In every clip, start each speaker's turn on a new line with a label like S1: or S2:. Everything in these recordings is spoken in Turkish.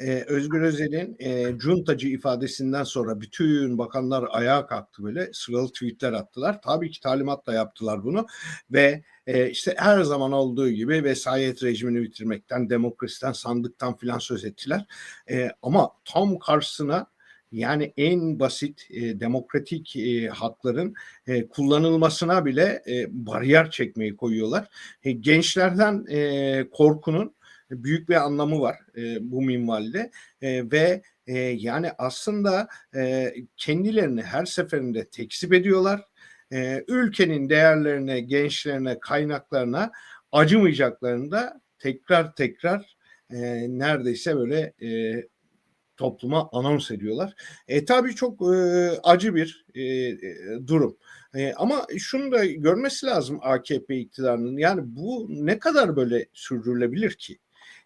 S1: e, Özgür Özel'in e, cuntacı ifadesinden sonra bütün bakanlar ayağa kalktı böyle sıralı tweetler attılar. Tabii ki talimatla yaptılar bunu ve e, işte her zaman olduğu gibi vesayet rejimini bitirmekten, demokrasiden, sandıktan filan söz ettiler. E, ama tam karşısına yani en basit e, demokratik e, hakların e, kullanılmasına bile e, bariyer çekmeyi koyuyorlar. E, gençlerden e, korkunun büyük bir anlamı var e, bu minvalde e, ve e, yani aslında e, kendilerini her seferinde tekzip ediyorlar. E, ülkenin değerlerine, gençlerine, kaynaklarına acımayacaklarını da tekrar tekrar e, neredeyse böyle e, topluma anons ediyorlar. E, tabii çok e, acı bir e, durum. E, ama şunu da görmesi lazım AKP iktidarının. Yani bu ne kadar böyle sürdürülebilir ki?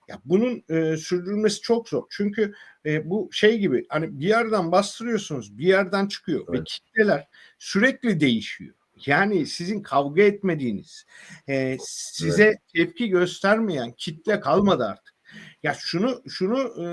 S1: Ya bunun e, sürdürülmesi çok zor. Çünkü e, bu şey gibi hani bir yerden bastırıyorsunuz, bir yerden çıkıyor
S2: Evet.
S1: ve kitleler sürekli değişiyor. Yani sizin kavga etmediğiniz, e, size tepki göstermeyen kitle kalmadı artık. Ya şunu şunu e,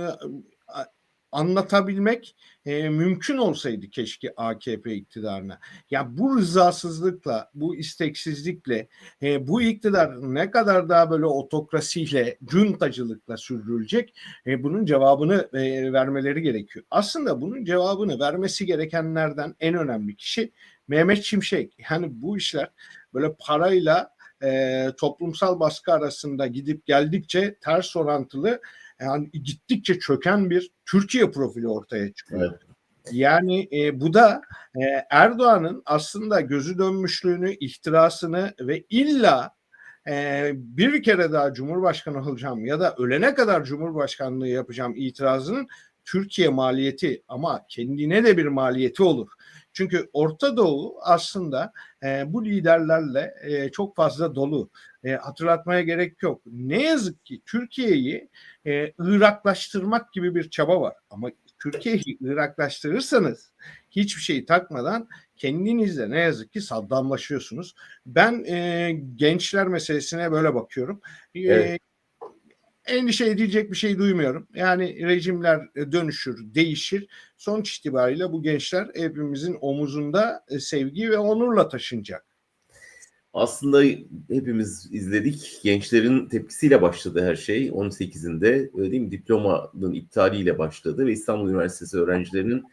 S1: anlatabilmek e, mümkün olsaydı keşke AKP iktidarına. Ya bu rızasızlıkla, bu isteksizlikle e, bu iktidar ne kadar daha böyle otokrasiyle, cuntacılıkla sürdürülecek e, bunun cevabını e, vermeleri gerekiyor. Aslında bunun cevabını vermesi gerekenlerden en önemli kişi Mehmet Şimşek. Yani bu işler böyle parayla e, toplumsal baskı arasında gidip geldikçe ters orantılı yani gittikçe çöken bir Türkiye profili ortaya çıkıyor.
S2: Evet.
S1: Yani e, bu da e, Erdoğan'ın aslında gözü dönmüşlüğünü, ihtirasını ve illa e, bir kere daha Cumhurbaşkanı olacağım ya da ölene kadar Cumhurbaşkanlığı yapacağım itirazının Türkiye maliyeti ama kendine de bir maliyeti olur. Çünkü Orta Doğu aslında e, bu liderlerle e, çok fazla dolu. E, hatırlatmaya gerek yok. Ne yazık ki Türkiye'yi e, Iraklaştırmak gibi bir çaba var. Ama Türkiye'yi Iraklaştırırsanız hiçbir şeyi takmadan kendinizle ne yazık ki saddamlaşıyorsunuz. Ben e, gençler meselesine böyle bakıyorum. E,
S2: Evet.
S1: Endişe edilecek bir şey duymuyorum. Yani rejimler e, dönüşür, değişir. Sonuç itibariyle bu gençler hepimizin omuzunda e, sevgi ve onurla taşınacak.
S2: Aslında hepimiz izledik. Gençlerin tepkisiyle başladı her şey. 18'inde öyle değil mi? Diplomanın iptaliyle başladı ve İstanbul Üniversitesi öğrencilerinin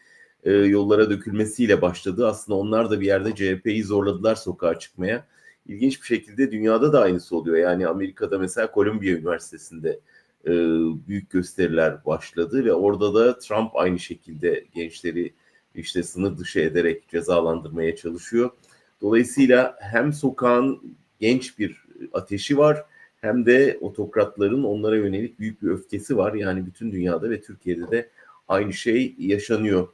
S2: e, yollara dökülmesiyle başladı. Aslında onlar da bir yerde CHP'yi zorladılar sokağa çıkmaya. İlginç bir şekilde dünyada da aynısı oluyor. Yani Amerika'da mesela Columbia Üniversitesi'nde e, büyük gösteriler başladı ve orada da Trump aynı şekilde gençleri işte sınır dışı ederek cezalandırmaya çalışıyor. Dolayısıyla hem sokağın genç bir ateşi var hem de otokratların onlara yönelik büyük bir öfkesi var. Yani bütün dünyada ve Türkiye'de de aynı şey yaşanıyor.